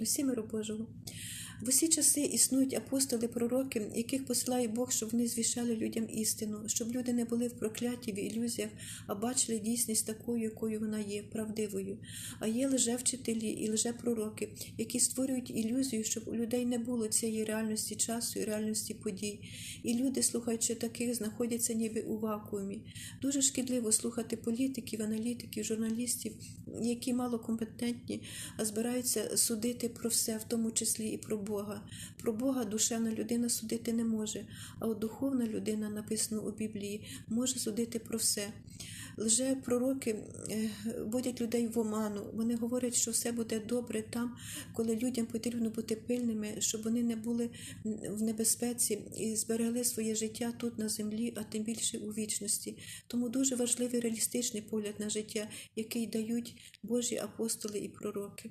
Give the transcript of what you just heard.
Усі миру Божого. В усі часи існують апостоли, пророки, яких посилає Бог, щоб вони звіщали людям істину, щоб люди не були в прокляті, в ілюзіях, а бачили дійсність такою, якою вона є, правдивою. А є лжевчителі і лжепророки, які створюють ілюзію, щоб у людей не було цієї реальності часу і реальності подій. І люди, слухаючи таких, знаходяться ніби у вакуумі. Дуже шкідливо слухати політиків, аналітиків, журналістів, які мало компетентні, а збираються судити про все, в тому числі і про Бога. Про Бога душевна людина судити не може, а от духовна людина, написано у Біблії, може судити про все. Лже пророки е, вводять людей в оману. Вони говорять, що все буде добре там, коли людям потрібно бути пильними, щоб вони не були в небезпеці і зберегли своє життя тут на землі, а тим більше у вічності. Тому дуже важливий реалістичний погляд на життя, який дають Божі апостоли і пророки.